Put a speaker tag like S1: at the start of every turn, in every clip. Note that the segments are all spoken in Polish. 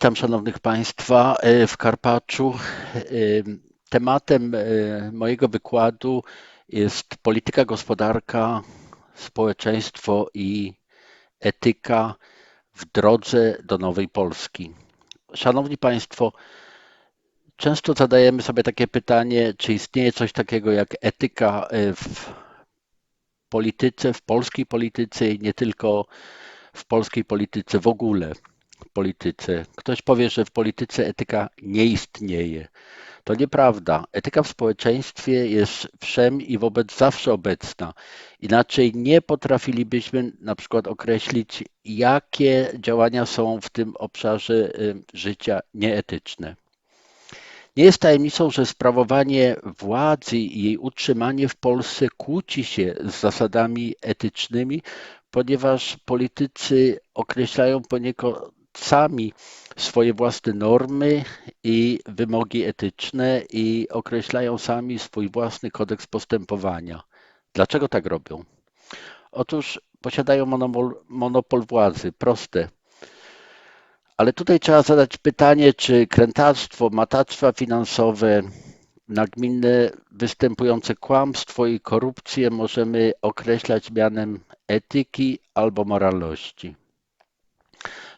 S1: Witam szanownych państwa e, w Karpaczu. E, tematem e, mojego wykładu jest polityka, gospodarka, społeczeństwo i etyka w drodze do nowej Polski. Szanowni Państwo, często zadajemy sobie takie pytanie, czy istnieje coś takiego jak etyka w polityce, w polskiej polityce i nie tylko w polskiej polityce w ogóle polityce. Ktoś powie, że w polityce etyka nie istnieje. To nieprawda. Etyka w społeczeństwie jest wszem i wobec zawsze obecna. Inaczej nie potrafilibyśmy na przykład określić, jakie działania są w tym obszarze y, życia nieetyczne. Nie jest tajemnicą, że sprawowanie władzy i jej utrzymanie w Polsce kłóci się z zasadami etycznymi, ponieważ politycy określają poniekąd sami swoje własne normy i wymogi etyczne i określają sami swój własny kodeks postępowania. Dlaczego tak robią? Otóż posiadają monopol, monopol władzy, proste. Ale tutaj trzeba zadać pytanie, czy krętactwo, matactwa finansowe, nagminne występujące kłamstwo i korupcję możemy określać mianem etyki albo moralności.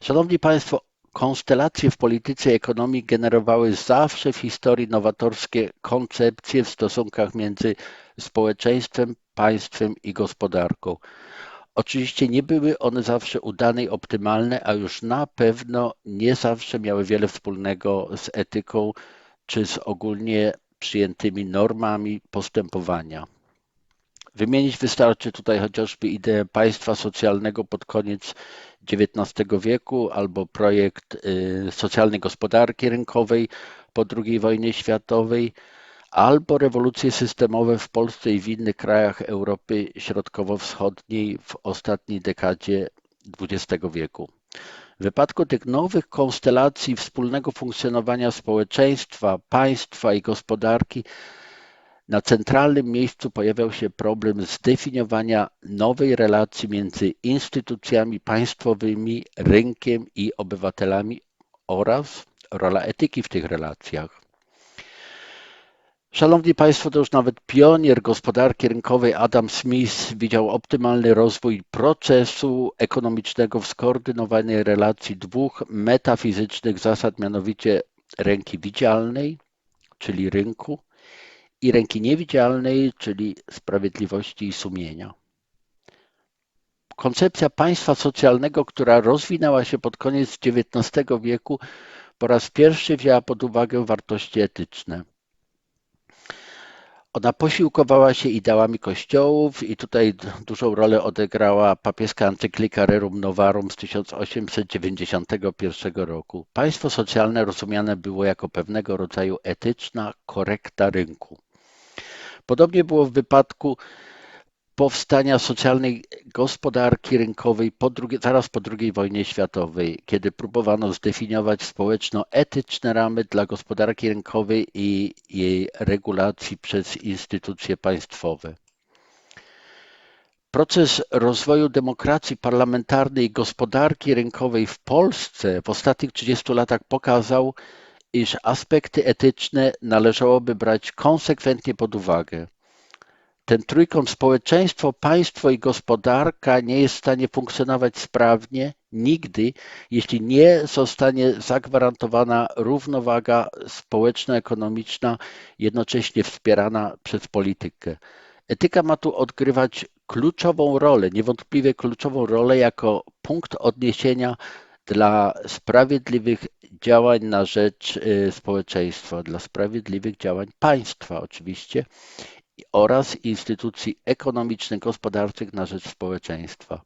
S1: Szanowni Państwo, konstelacje w polityce i ekonomii generowały zawsze w historii nowatorskie koncepcje w stosunkach między społeczeństwem, państwem i gospodarką. Oczywiście nie były one zawsze udane i optymalne, a już na pewno nie zawsze miały wiele wspólnego z etyką czy z ogólnie przyjętymi normami postępowania. Wymienić wystarczy tutaj chociażby ideę państwa socjalnego pod koniec XIX wieku albo projekt y, socjalnej gospodarki rynkowej po II wojnie światowej, albo rewolucje systemowe w Polsce i w innych krajach Europy Środkowo-Wschodniej w ostatniej dekadzie XX wieku. W wypadku tych nowych konstelacji wspólnego funkcjonowania społeczeństwa, państwa i gospodarki na centralnym miejscu pojawiał się problem zdefiniowania nowej relacji między instytucjami państwowymi, rynkiem i obywatelami oraz rola etyki w tych relacjach. Szanowni Państwo, to już nawet pionier gospodarki rynkowej Adam Smith widział optymalny rozwój procesu ekonomicznego w skoordynowanej relacji dwóch metafizycznych zasad, mianowicie ręki widzialnej, czyli rynku, i ręki niewidzialnej, czyli sprawiedliwości i sumienia. Koncepcja państwa socjalnego, która rozwinęła się pod koniec XIX wieku, po raz pierwszy wzięła pod uwagę wartości etyczne. Ona posiłkowała się ideałami kościołów i tutaj dużą rolę odegrała papieska encyklika Rerum Novarum z 1891 roku. Państwo socjalne rozumiane było jako pewnego rodzaju etyczna korekta rynku. Podobnie było w wypadku powstania socjalnej gospodarki rynkowej po drugie, zaraz po II wojnie światowej, kiedy próbowano zdefiniować społeczno-etyczne ramy dla gospodarki rynkowej i jej regulacji przez instytucje państwowe. Proces rozwoju demokracji parlamentarnej i gospodarki rynkowej w Polsce w ostatnich 30 latach pokazał, iż aspekty etyczne należałoby brać konsekwentnie pod uwagę. Ten trójkąt społeczeństwo, państwo i gospodarka nie jest w stanie funkcjonować sprawnie nigdy, jeśli nie zostanie zagwarantowana równowaga społeczno-ekonomiczna, jednocześnie wspierana przez politykę. Etyka ma tu odgrywać kluczową rolę, niewątpliwie kluczową rolę jako punkt odniesienia dla sprawiedliwych działań na rzecz y, społeczeństwa, dla sprawiedliwych działań państwa oczywiście oraz instytucji ekonomicznych, gospodarczych na rzecz społeczeństwa.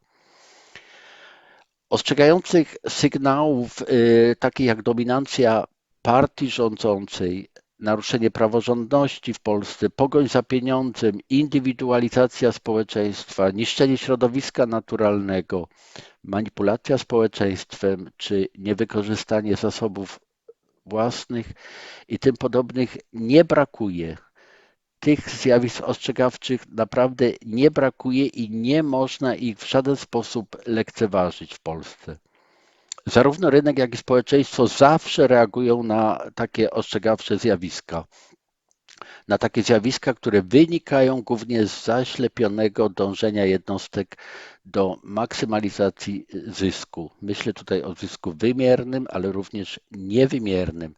S1: Ostrzegających sygnałów y, takich jak dominancja partii rządzącej, naruszenie praworządności w Polsce, pogoń za pieniądzem, indywidualizacja społeczeństwa, niszczenie środowiska naturalnego, manipulacja społeczeństwem czy niewykorzystanie zasobów własnych i tym podobnych nie brakuje. Tych zjawisk ostrzegawczych naprawdę nie brakuje i nie można ich w żaden sposób lekceważyć w Polsce. Zarówno rynek, jak i społeczeństwo zawsze reagują na takie ostrzegawcze zjawiska. Na takie zjawiska, które wynikają głównie z zaślepionego dążenia jednostek do maksymalizacji zysku. Myślę tutaj o zysku wymiernym, ale również niewymiernym.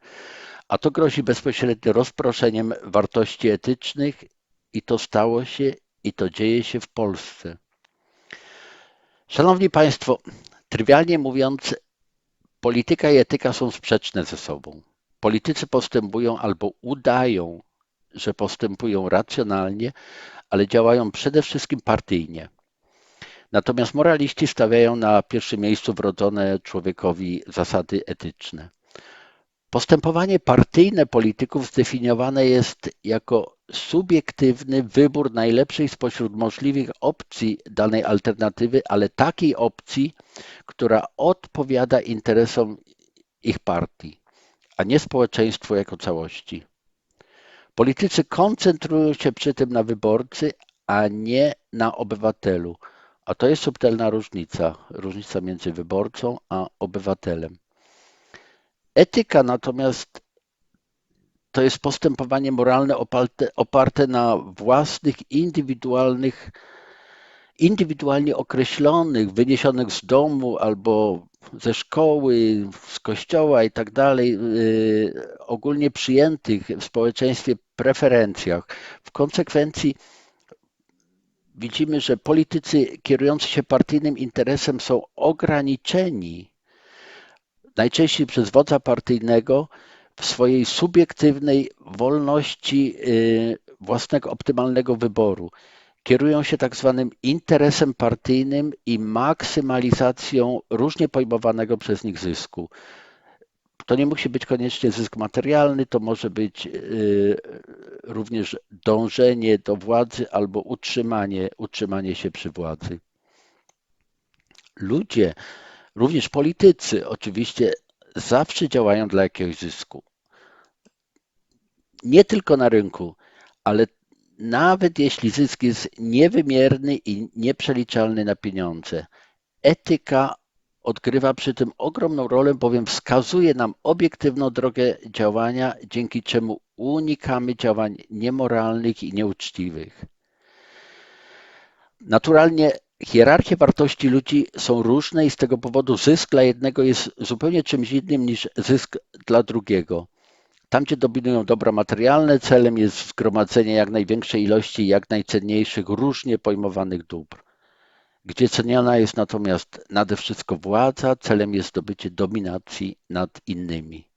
S1: A to grozi bezpośrednio rozproszeniem wartości etycznych i to stało się i to dzieje się w Polsce. Szanowni Państwo, trywialnie mówiąc, polityka i etyka są sprzeczne ze sobą. Politycy postępują albo udają, że postępują racjonalnie, ale działają przede wszystkim partyjnie. Natomiast moraliści stawiają na pierwszym miejscu wrodzone człowiekowi zasady etyczne. Postępowanie partyjne polityków zdefiniowane jest jako subiektywny wybór najlepszej spośród możliwych opcji danej alternatywy, ale takiej opcji, która odpowiada interesom ich partii, a nie społeczeństwu jako całości. Politycy koncentrują się przy tym na wyborcy, a nie na obywatelu. A to jest subtelna różnica, różnica między wyborcą a obywatelem. Etyka natomiast to jest postępowanie moralne oparte, oparte na własnych, indywidualnych, indywidualnie określonych, wyniesionych z domu albo ze szkoły, z kościoła i tak dalej, y, ogólnie przyjętych w społeczeństwie preferencjach. W konsekwencji widzimy, że politycy kierujący się partyjnym interesem są ograniczeni najczęściej przez wodza partyjnego w swojej subiektywnej wolności y, własnego optymalnego wyboru. Kierują się tak zwanym interesem partyjnym i maksymalizacją różnie pojmowanego przez nich zysku. To nie musi być koniecznie zysk materialny, to może być y, również dążenie do władzy albo utrzymanie, utrzymanie się przy władzy. Ludzie, również politycy oczywiście zawsze działają dla jakiegoś zysku. Nie tylko na rynku, ale nawet jeśli zysk jest niewymierny i nieprzeliczalny na pieniądze. Etyka odgrywa przy tym ogromną rolę, bowiem wskazuje nam obiektywną drogę działania, dzięki czemu unikamy działań niemoralnych i nieuczciwych. Naturalnie hierarchie wartości ludzi są różne i z tego powodu zysk dla jednego jest zupełnie czymś innym niż zysk dla drugiego. Tam, gdzie dominują dobra materialne, celem jest zgromadzenie jak największej ilości jak najcenniejszych, różnie pojmowanych dóbr. Gdzie ceniona jest natomiast nade wszystko władza, celem jest zdobycie dominacji nad innymi.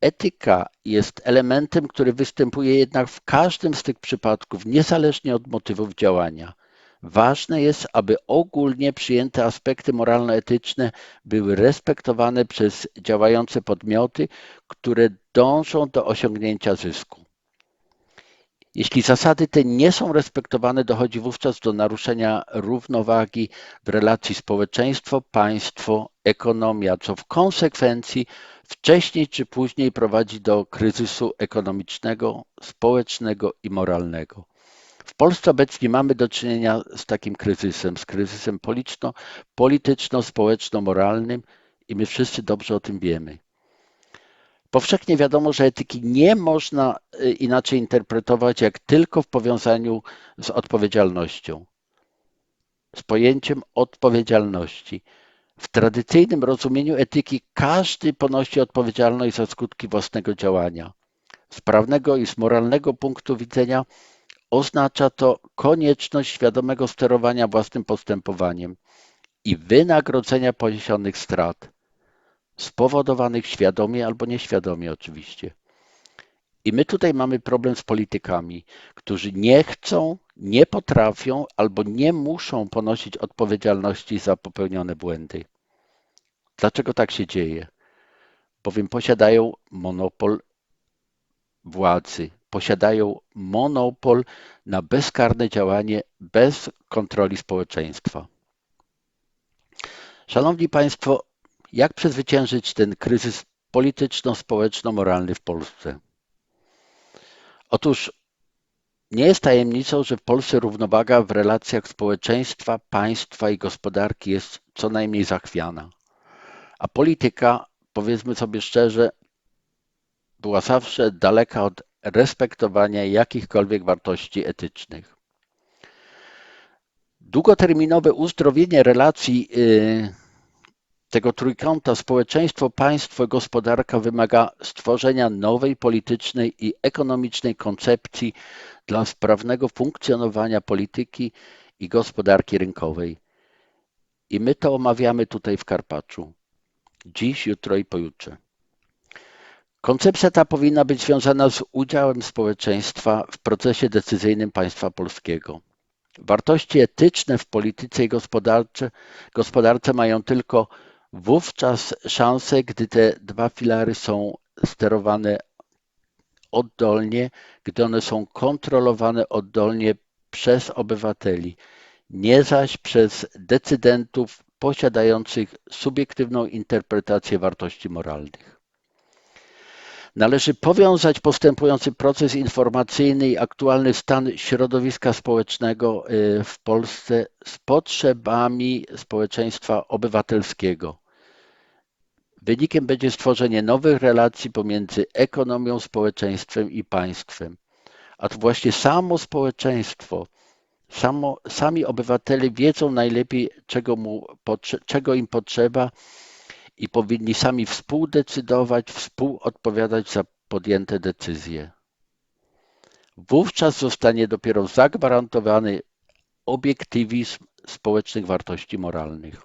S1: Etyka jest elementem, który występuje jednak w każdym z tych przypadków, niezależnie od motywów działania. Ważne jest, aby ogólnie przyjęte aspekty moralno-etyczne były respektowane przez działające podmioty, które dążą do osiągnięcia zysku. Jeśli zasady te nie są respektowane, dochodzi wówczas do naruszenia równowagi w relacji społeczeństwo-państwo, ekonomia, co w konsekwencji wcześniej czy później prowadzi do kryzysu ekonomicznego, społecznego i moralnego. W Polsce obecnie mamy do czynienia z takim kryzysem, z kryzysem polityczno-społeczno-moralnym i my wszyscy dobrze o tym wiemy. Powszechnie wiadomo, że etyki nie można y, inaczej interpretować jak tylko w powiązaniu z odpowiedzialnością, z pojęciem odpowiedzialności. W tradycyjnym rozumieniu etyki każdy ponosi odpowiedzialność za skutki własnego działania. Z prawnego i z moralnego punktu widzenia Oznacza to konieczność świadomego sterowania własnym postępowaniem i wynagrodzenia poniesionych strat, spowodowanych świadomie albo nieświadomie oczywiście. I my tutaj mamy problem z politykami, którzy nie chcą, nie potrafią albo nie muszą ponosić odpowiedzialności za popełnione błędy. Dlaczego tak się dzieje? Bowiem posiadają monopol władzy, posiadają monopol na bezkarne działanie bez kontroli społeczeństwa. Szanowni Państwo, jak przezwyciężyć ten kryzys polityczno-społeczno-moralny w Polsce? Otóż nie jest tajemnicą, że w Polsce równowaga w relacjach społeczeństwa, państwa i gospodarki jest co najmniej zachwiana. a polityka, powiedzmy sobie szczerze, była zawsze daleka od respektowania jakichkolwiek wartości etycznych. Długoterminowe uzdrowienie relacji y, tego trójkąta społeczeństwo, państwo, gospodarka wymaga stworzenia nowej politycznej i ekonomicznej koncepcji dla sprawnego funkcjonowania polityki i gospodarki rynkowej. I my to omawiamy tutaj w Karpaczu. Dziś, jutro i pojutrze. Koncepcja ta powinna być związana z udziałem społeczeństwa w procesie decyzyjnym państwa polskiego. Wartości etyczne w polityce i gospodarce, gospodarce mają tylko wówczas szansę, gdy te dwa filary są sterowane oddolnie, gdy one są kontrolowane oddolnie przez obywateli, nie zaś przez decydentów posiadających subiektywną interpretację wartości moralnych. Należy powiązać postępujący proces informacyjny i aktualny stan środowiska społecznego y, w Polsce z potrzebami społeczeństwa obywatelskiego. Wynikiem będzie stworzenie nowych relacji pomiędzy ekonomią, społeczeństwem i państwem. A to właśnie samo społeczeństwo, samo, sami obywatele wiedzą najlepiej, czego, mu, czego im potrzeba i powinni sami współdecydować, współodpowiadać za podjęte decyzje. Wówczas zostanie dopiero zagwarantowany obiektywizm społecznych wartości moralnych.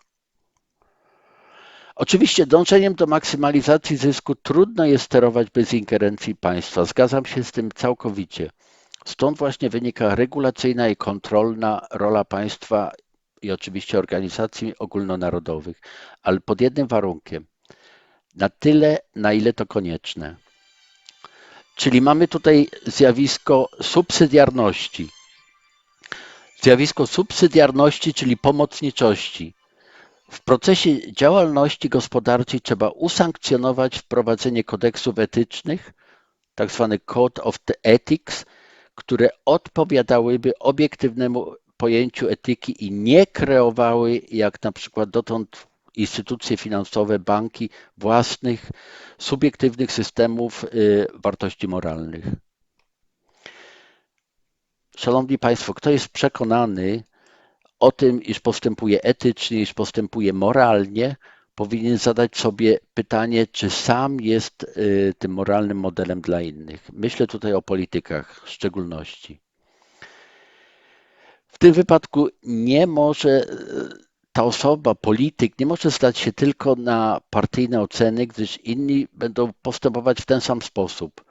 S1: Oczywiście dążeniem do maksymalizacji zysku trudno jest sterować bez ingerencji państwa. Zgadzam się z tym całkowicie. Stąd właśnie wynika regulacyjna i kontrolna rola państwa i oczywiście organizacji ogólnonarodowych, ale pod jednym warunkiem. Na tyle, na ile to konieczne. Czyli mamy tutaj zjawisko subsydiarności. Zjawisko subsydiarności, czyli pomocniczości. W procesie działalności gospodarczej trzeba usankcjonować wprowadzenie kodeksów etycznych, tzw. Tak Code of Ethics, które odpowiadałyby obiektywnemu pojęciu etyki i nie kreowały, jak na przykład dotąd instytucje finansowe, banki, własnych, subiektywnych systemów y, wartości moralnych. Szanowni Państwo, kto jest przekonany o tym, iż postępuje etycznie, iż postępuje moralnie, powinien zadać sobie pytanie, czy sam jest y, tym moralnym modelem dla innych. Myślę tutaj o politykach w szczególności. Tym wypadku nie może ta osoba, polityk, nie może stać się tylko na partyjne oceny, gdyż inni będą postępować w ten sam sposób.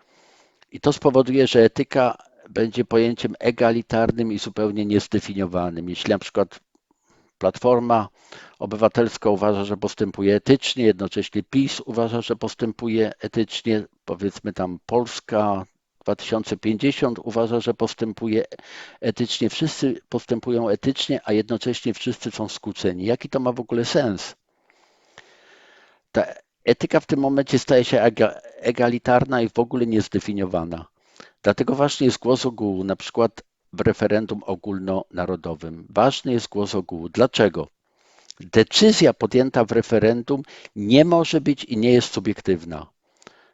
S1: I to spowoduje, że etyka będzie pojęciem egalitarnym i zupełnie niezdefiniowanym. Jeśli na przykład Platforma Obywatelska uważa, że postępuje etycznie, jednocześnie PiS uważa, że postępuje etycznie, powiedzmy tam Polska 2050 uważa, że postępuje etycznie. Wszyscy postępują etycznie, a jednocześnie wszyscy są skłóceni. Jaki to ma w ogóle sens? Ta etyka w tym momencie staje się egalitarna i w ogóle niezdefiniowana. Dlatego ważny jest głos ogółu, na przykład w referendum ogólnonarodowym. Ważny jest głos ogółu. Dlaczego? Decyzja podjęta w referendum nie może być i nie jest subiektywna.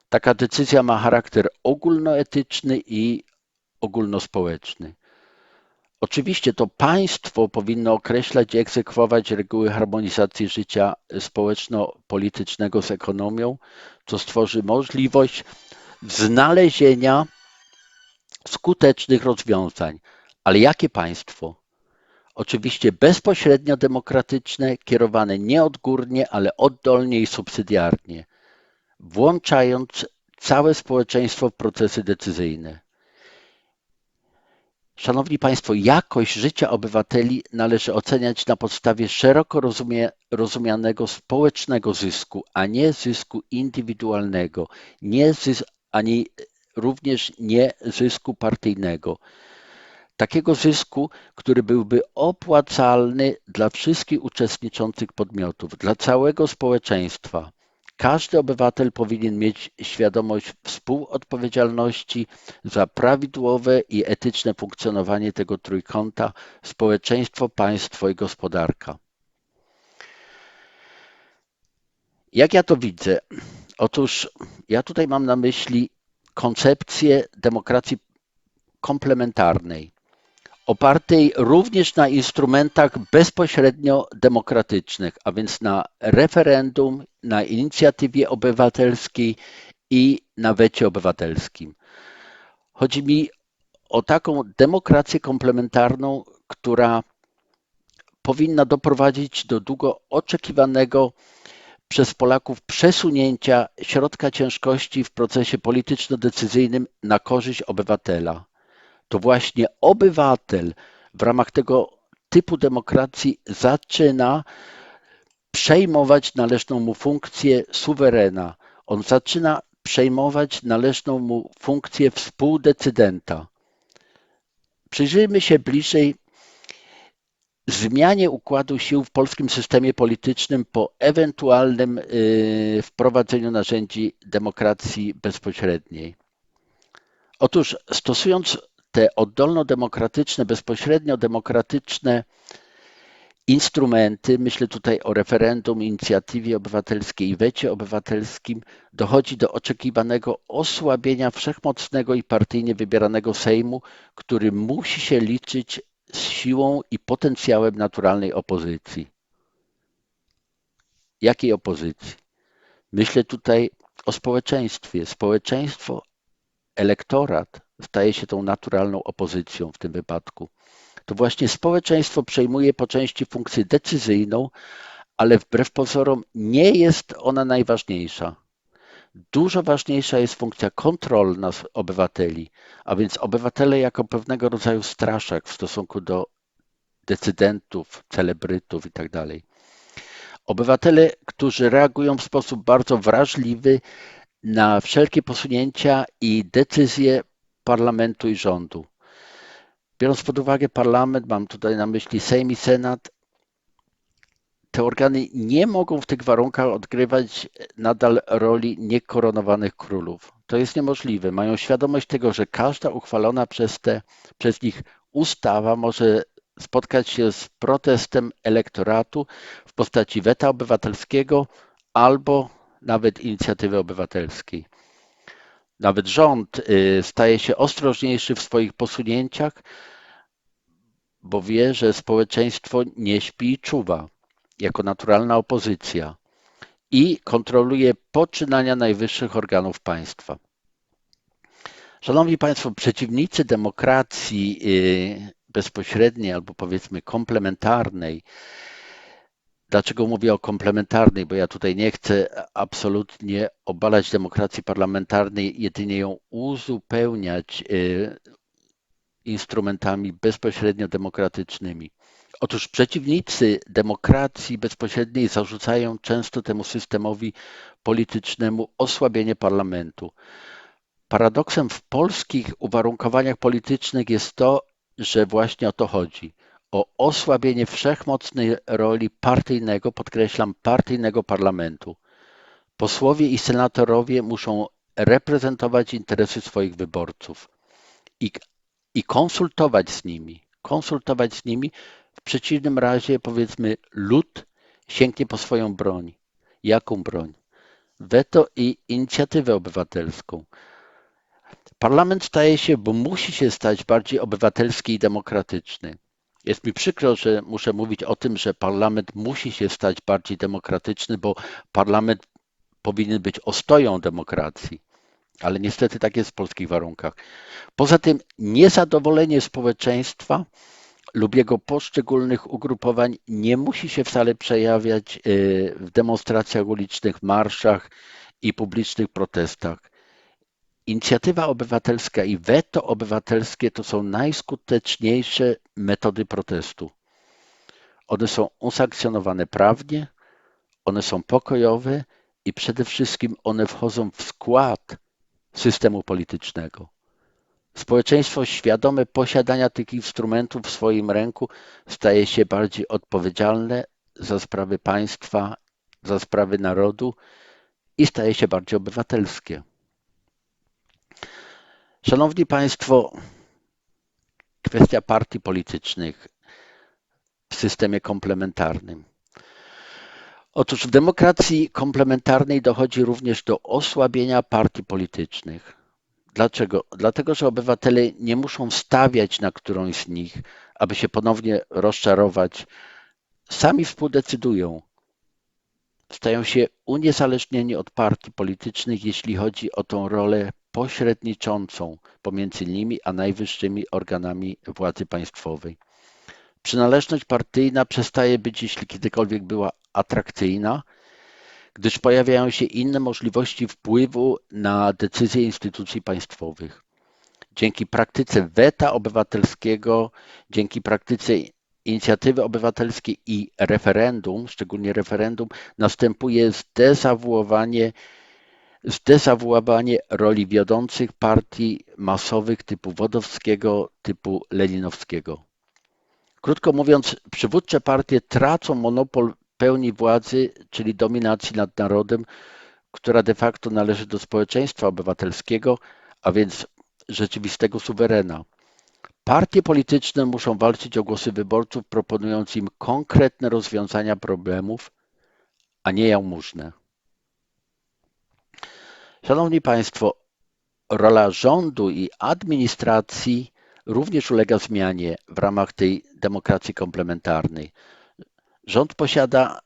S1: Taka decyzja ma charakter ogólnoetyczny i ogólnospołeczny. Oczywiście to państwo powinno określać i egzekwować reguły harmonizacji życia społeczno-politycznego z ekonomią, co stworzy możliwość znalezienia skutecznych rozwiązań. Ale jakie państwo? Oczywiście bezpośrednio demokratyczne, kierowane nie odgórnie, ale oddolnie i subsydiarnie włączając całe społeczeństwo w procesy decyzyjne. Szanowni Państwo, jakość życia obywateli należy oceniać na podstawie szeroko rozumie, rozumianego społecznego zysku, a nie zysku indywidualnego, nie zys, ani również nie zysku partyjnego. Takiego zysku, który byłby opłacalny dla wszystkich uczestniczących podmiotów, dla całego społeczeństwa. Każdy obywatel powinien mieć świadomość współodpowiedzialności za prawidłowe i etyczne funkcjonowanie tego trójkąta społeczeństwo, państwo i gospodarka. Jak ja to widzę? Otóż ja tutaj mam na myśli koncepcję demokracji komplementarnej, opartej również na instrumentach bezpośrednio demokratycznych, a więc na referendum, na inicjatywie obywatelskiej i na wecie obywatelskim. Chodzi mi o taką demokrację komplementarną, która powinna doprowadzić do długo oczekiwanego przez Polaków przesunięcia środka ciężkości w procesie polityczno-decyzyjnym na korzyść obywatela. To właśnie obywatel w ramach tego typu demokracji zaczyna przejmować należną mu funkcję suwerena. On zaczyna przejmować należną mu funkcję współdecydenta. Przyjrzyjmy się bliżej zmianie układu sił w polskim systemie politycznym po ewentualnym y, wprowadzeniu narzędzi demokracji bezpośredniej. Otóż stosując te oddolno-demokratyczne, bezpośrednio demokratyczne instrumenty, myślę tutaj o referendum, inicjatywie obywatelskiej i wecie obywatelskim, dochodzi do oczekiwanego osłabienia wszechmocnego i partyjnie wybieranego Sejmu, który musi się liczyć z siłą i potencjałem naturalnej opozycji. Jakiej opozycji? Myślę tutaj o społeczeństwie. Społeczeństwo, elektorat staje się tą naturalną opozycją w tym wypadku. To właśnie społeczeństwo przejmuje po części funkcję decyzyjną, ale wbrew pozorom nie jest ona najważniejsza. Dużo ważniejsza jest funkcja kontrolna obywateli, a więc obywatele jako pewnego rodzaju straszak w stosunku do decydentów, celebrytów itd. Tak obywatele, którzy reagują w sposób bardzo wrażliwy na wszelkie posunięcia i decyzje parlamentu i rządu. Biorąc pod uwagę parlament, mam tutaj na myśli Sejm i Senat, te organy nie mogą w tych warunkach odgrywać nadal roli niekoronowanych królów. To jest niemożliwe. Mają świadomość tego, że każda uchwalona przez, te, przez nich ustawa może spotkać się z protestem elektoratu w postaci weta obywatelskiego albo nawet inicjatywy obywatelskiej. Nawet rząd y, staje się ostrożniejszy w swoich posunięciach, bo wie, że społeczeństwo nie śpi i czuwa jako naturalna opozycja i kontroluje poczynania najwyższych organów państwa. Szanowni Państwo, przeciwnicy demokracji y, bezpośredniej albo powiedzmy komplementarnej, Dlaczego mówię o komplementarnej? Bo ja tutaj nie chcę absolutnie obalać demokracji parlamentarnej, jedynie ją uzupełniać y, instrumentami bezpośrednio demokratycznymi. Otóż przeciwnicy demokracji bezpośredniej zarzucają często temu systemowi politycznemu osłabienie parlamentu. Paradoksem w polskich uwarunkowaniach politycznych jest to, że właśnie o to chodzi. O osłabienie wszechmocnej roli partyjnego, podkreślam, partyjnego parlamentu. Posłowie i senatorowie muszą reprezentować interesy swoich wyborców i, i konsultować z nimi, konsultować z nimi, w przeciwnym razie, powiedzmy, lud sięgnie po swoją broń. Jaką broń? Weto i inicjatywę obywatelską. Parlament staje się, bo musi się stać bardziej obywatelski i demokratyczny. Jest mi przykro, że muszę mówić o tym, że parlament musi się stać bardziej demokratyczny, bo parlament powinien być ostoją demokracji. Ale niestety tak jest w polskich warunkach. Poza tym niezadowolenie społeczeństwa lub jego poszczególnych ugrupowań nie musi się wcale przejawiać y, w demonstracjach ulicznych, marszach i publicznych protestach. Inicjatywa obywatelska i weto obywatelskie to są najskuteczniejsze metody protestu. One są usankcjonowane prawnie, one są pokojowe i przede wszystkim one wchodzą w skład systemu politycznego. Społeczeństwo świadome posiadania tych instrumentów w swoim ręku staje się bardziej odpowiedzialne za sprawy państwa, za sprawy narodu i staje się bardziej obywatelskie. Szanowni Państwo, kwestia partii politycznych w systemie komplementarnym. Otóż w demokracji komplementarnej dochodzi również do osłabienia partii politycznych. Dlaczego? Dlatego, że obywatele nie muszą stawiać na którąś z nich, aby się ponownie rozczarować. Sami współdecydują. Stają się uniezależnieni od partii politycznych, jeśli chodzi o tą rolę pośredniczącą pomiędzy nimi a najwyższymi organami władzy państwowej. Przynależność partyjna przestaje być, jeśli kiedykolwiek była atrakcyjna, gdyż pojawiają się inne możliwości wpływu na decyzje instytucji państwowych. Dzięki praktyce weta obywatelskiego, dzięki praktyce inicjatywy obywatelskiej i referendum, szczególnie referendum, następuje zdezawuowanie, zdezawuowanie roli wiodących partii masowych typu Wodowskiego, typu Leninowskiego. Krótko mówiąc, przywódcze partie tracą monopol pełni władzy, czyli dominacji nad narodem, która de facto należy do społeczeństwa obywatelskiego, a więc rzeczywistego suwerena. Partie polityczne muszą walczyć o głosy wyborców, proponując im konkretne rozwiązania problemów, a nie jałmużnę. Szanowni Państwo, rola rządu i administracji również ulega zmianie w ramach tej demokracji komplementarnej. Rząd posiada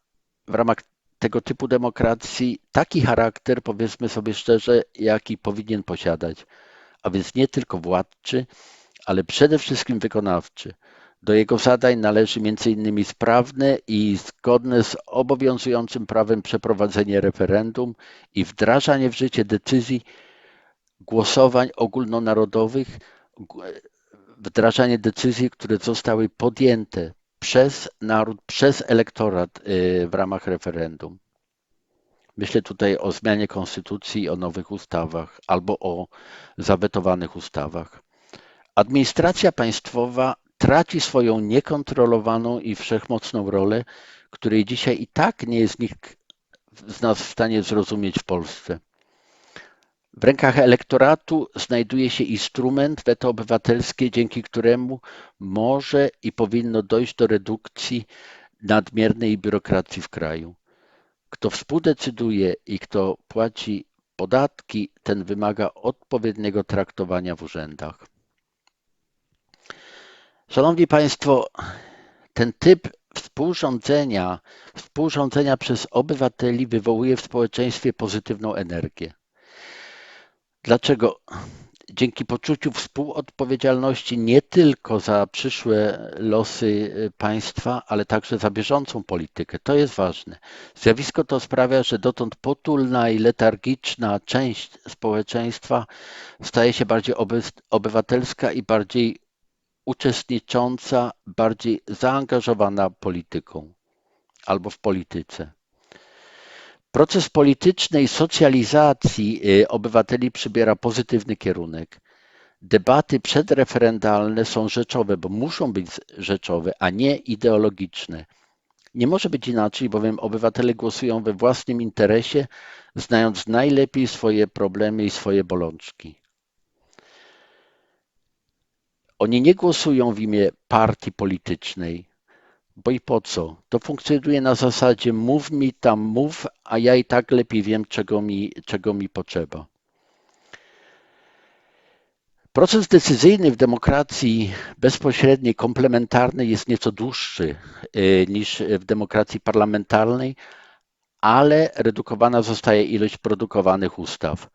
S1: w ramach tego typu demokracji taki charakter, powiedzmy sobie szczerze, jaki powinien posiadać, a więc nie tylko władczy, ale przede wszystkim wykonawczy. Do jego zadań należy m.in. sprawne i zgodne z obowiązującym prawem przeprowadzenie referendum i wdrażanie w życie decyzji głosowań ogólnonarodowych, wdrażanie decyzji, które zostały podjęte przez naród, przez elektorat y, w ramach referendum. Myślę tutaj o zmianie konstytucji, o nowych ustawach albo o zawetowanych ustawach. Administracja państwowa traci swoją niekontrolowaną i wszechmocną rolę, której dzisiaj i tak nie jest nikt z nas w stanie zrozumieć w Polsce. W rękach elektoratu znajduje się instrument weto obywatelskie, dzięki któremu może i powinno dojść do redukcji nadmiernej biurokracji w kraju. Kto współdecyduje i kto płaci podatki, ten wymaga odpowiedniego traktowania w urzędach. Szanowni Państwo, ten typ współrządzenia, współrządzenia przez obywateli wywołuje w społeczeństwie pozytywną energię. Dlaczego? Dzięki poczuciu współodpowiedzialności nie tylko za przyszłe losy państwa, ale także za bieżącą politykę. To jest ważne. Zjawisko to sprawia, że dotąd potulna i letargiczna część społeczeństwa staje się bardziej obywatelska i bardziej uczestnicząca, bardziej zaangażowana polityką albo w polityce. Proces politycznej socjalizacji y, obywateli przybiera pozytywny kierunek. Debaty przedreferendalne są rzeczowe, bo muszą być rzeczowe, a nie ideologiczne. Nie może być inaczej, bowiem obywatele głosują we własnym interesie, znając najlepiej swoje problemy i swoje bolączki. Oni nie głosują w imię partii politycznej, bo i po co? To funkcjonuje na zasadzie mów mi tam mów, a ja i tak lepiej wiem, czego mi, czego mi potrzeba. Proces decyzyjny w demokracji bezpośredniej, komplementarnej jest nieco dłuższy y, niż w demokracji parlamentarnej, ale redukowana zostaje ilość produkowanych ustaw.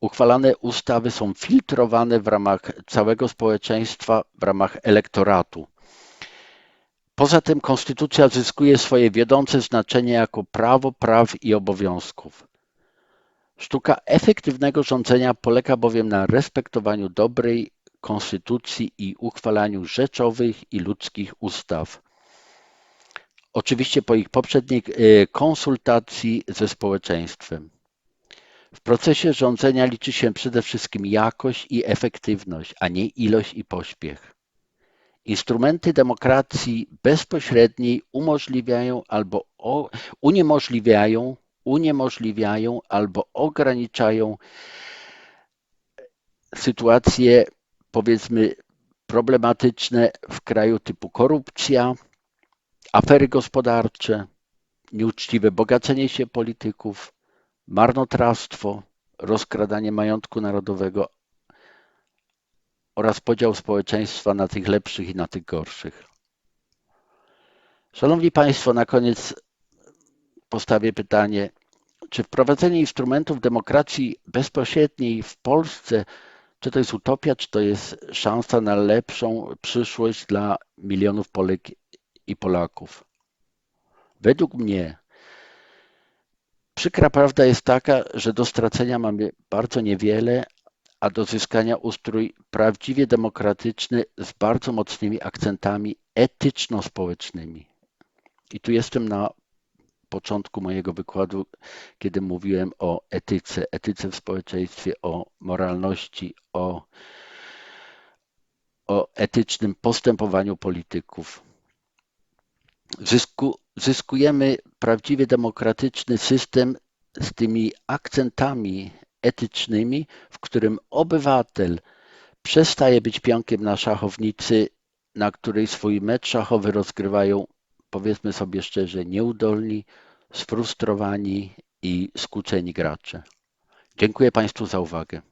S1: Uchwalane ustawy są filtrowane w ramach całego społeczeństwa, w ramach elektoratu. Poza tym konstytucja zyskuje swoje wiodące znaczenie jako prawo praw i obowiązków. Sztuka efektywnego rządzenia polega bowiem na respektowaniu dobrej konstytucji i uchwalaniu rzeczowych i ludzkich ustaw. Oczywiście po ich poprzedniej e, konsultacji ze społeczeństwem. W procesie rządzenia liczy się przede wszystkim jakość i efektywność, a nie ilość i pośpiech. Instrumenty demokracji bezpośredniej umożliwiają albo uniemożliwiają, uniemożliwiają albo ograniczają sytuacje, powiedzmy, problematyczne w kraju typu korupcja, afery gospodarcze, nieuczciwe bogacenie się polityków, marnotrawstwo, rozkradanie majątku narodowego oraz podział społeczeństwa na tych lepszych i na tych gorszych. Szanowni Państwo, na koniec postawię pytanie, czy wprowadzenie instrumentów demokracji bezpośredniej w Polsce, czy to jest utopia, czy to jest szansa na lepszą przyszłość dla milionów Polek i Polaków? Według mnie przykra prawda jest taka, że do stracenia mamy bardzo niewiele, a do zyskania ustrój prawdziwie demokratyczny z bardzo mocnymi akcentami etyczno-społecznymi. I tu jestem na początku mojego wykładu, kiedy mówiłem o etyce, etyce w społeczeństwie, o moralności, o, o etycznym postępowaniu polityków. Zysku, zyskujemy prawdziwie demokratyczny system z tymi akcentami etycznymi, w którym obywatel przestaje być pionkiem na szachownicy, na której swój mecz szachowy rozgrywają, powiedzmy sobie szczerze, nieudolni, sfrustrowani i skłóceni gracze. Dziękuję Państwu za uwagę.